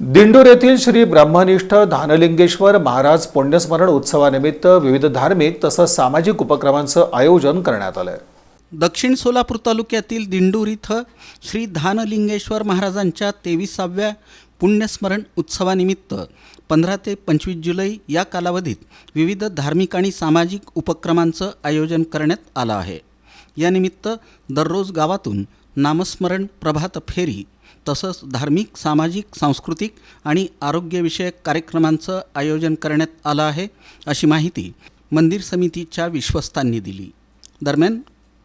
दिंडोर येथील श्री ब्रह्मनिष्ठ धानलिंगेश्वर महाराज पुण्यस्मरण उत्सवानिमित्त विविध धार्मिक तसंच सामाजिक उपक्रमांचं आयोजन करण्यात आलं दक्षिण सोलापूर तालुक्यातील दिंडूर इथं श्री धानलिंगेश्वर महाराजांच्या तेविसाव्या पुण्यस्मरण उत्सवानिमित्त पंधरा ते पंचवीस जुलै या कालावधीत विविध धार्मिक आणि सामाजिक उपक्रमांचं आयोजन करण्यात आलं आहे. यानिमित्त दररोज गावातून नामस्मरण प्रभात फेरी तसंच धार्मिक सामाजिक सांस्कृतिक आणि आरोग्यविषयक कार्यक्रमांचं आयोजन करण्यात आलं आहे अशी माहिती मंदिर समितीच्या विश्वस्तांनी दिली. दरम्यान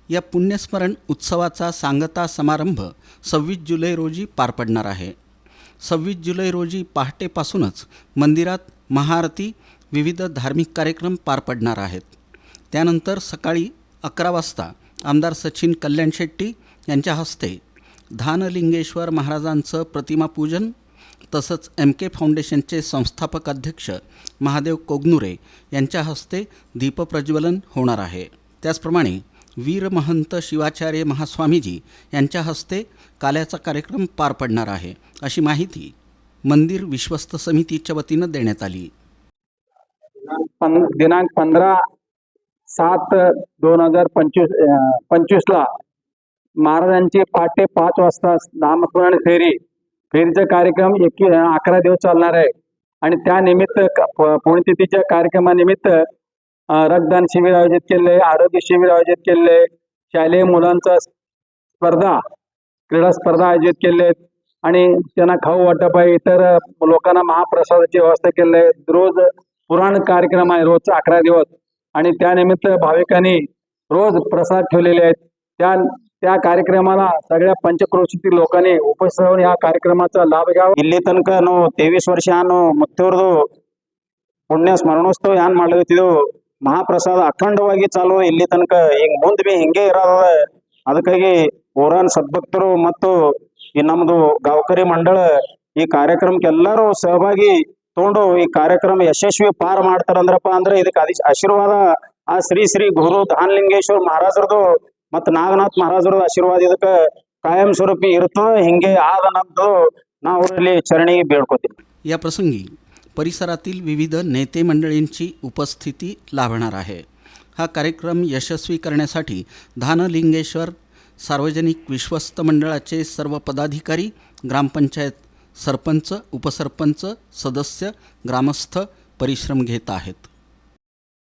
या पुण्यस्मरण उत्सवाचा सांगता समारंभ सव्वीस जुलै रोजी पार पडणार आहे. सव्वीस जुलै रोजी पहाटेपासूनच मंदिरात महाआरती विविध धार्मिक कार्यक्रम पार पडणार आहेत. त्यानंतर सकाळी अकरा वाजता आमदार सचिन कल्याण शेट्टी यांच्या हस्ते धानलिंगेश्वर महाराजांचं प्रतिमापूजन तसंच एम के फाउंडेशनचे संस्थापक अध्यक्ष महादेव कोगनुरे यांच्या हस्ते दीपप्रज्वलन होणार आहे. त्याचप्रमाणे वीर महंत शिवाचार्य महास्वामीजी यांच्या हस्ते काल्याचा कार्यक्रम पार पडणार आहे अशी माहिती मंदिर विश्वस्त समितीच्या वतीनं देण्यात आली. दिनांक पंधरा सात दोन हजार पंचवीस पंचवीसला महाराजांची पहाटे पाच वाजता नामस्मरण फेरी. फेरीचा कार्यक्रम एक अकरा दिवस चालणार आहे. आणि त्यानिमित्त पुण्यतिथीच्या कार्यक्रमानिमित्त रक्तदान शिबिर आयोजित केले आरोग्य शिबिर आयोजित केले शालेय मुलांचा स्पर्धा क्रीडा स्पर्धा आयोजित केले आणि त्यांना खाऊ वाटप आहे इतर लोकांना महाप्रसादाची व्यवस्था केली. आहे रोज पुराण कार्यक्रम आहे रोजचा अकरा दिवस. आणि त्यानिमित्त भाविकांनी रोज प्रसाद ठेवलेले आहेत त्या त्या कार्यक्रमाला ಸಗಳ್ಯ ಪಂಚಕ್ರೋಶಿತಿ लोकांनी उपस्थित राहून या कार्यक्रमाचा लाभ घ्यावा ಇಲ್ಲಿ ತನಕ ನಾವು ತೇವಿಸ್ ವರ್ಷ ನಾನು ಮುಕ್ತಿಯವ್ರದು ಪುಣ್ಯ ಸ್ಮರಣೋತ್ಸವ ಏನ್ ಮಾಡ್ಲತ್ತಿದ್ದೆವು ಮಹಾಪ್ರಸಾದ ಅಖಂಡವಾಗಿ ಚಾಲು ಇಲ್ಲಿ ತನಕ ಈಗ ಮುಂದ್ ಬಿ ಹಿಂಗೆ ಇರೋದ ಅದಕ್ಕಾಗಿ ಊರಾನ್ ಸದ್ಭಕ್ತರು ಮತ್ತು ಈ ನಮ್ದು ಗಾವಕರಿ ಮಂಡಳ ಈ ಕಾರ್ಯಕ್ರಮಕ್ಕೆ ಎಲ್ಲರೂ ಸಹಭಾಗಿ ತಗೊಂಡು ಈ ಕಾರ್ಯಕ್ರಮ ಯಶಸ್ವಿ ಪಾರ ಮಾಡ್ತಾರಂದ್ರಪ್ಪ ಅಂದ್ರೆ ಇದಕ್ಕೆ ಅದಿ ಆಶೀರ್ವಾದ ಆ ಶ್ರೀ ಶ್ರೀ ಗುರು ಧಾನಲಿಂಗೇಶ್ವರ ಮಹಾರಾಜರದು ಮತ್ತು ನಾಗನಾಥ್ ಮಹಾರಾಜರದು ಆಶೀರ್ವಾದ ಇದಕ್ಕೆ ಕಾಯಂ ಸ್ವರೂಪಿ ಇರ್ತದ ಹಿಂಗೆ ಆದನಂತೂ ನಾವು ಅವರಲ್ಲಿ ಚರಣಿಗೆ ಬೇಡ್ಕೋತೀವಿ या प्रसंगी परिसरातील विविध नेते मंडळींची उपस्थिती लाभणार आहे हा कार्यक्रम यशस्वी करण्यासाठी धानलिंगेश्वर सार्वजनिक विश्वस्त मंडळाचे सर्व पदाधिकारी ग्रामपंचायत सरपंच उपसरपंच सदस्य ग्रामस्थ परिश्रम घेत आहेत.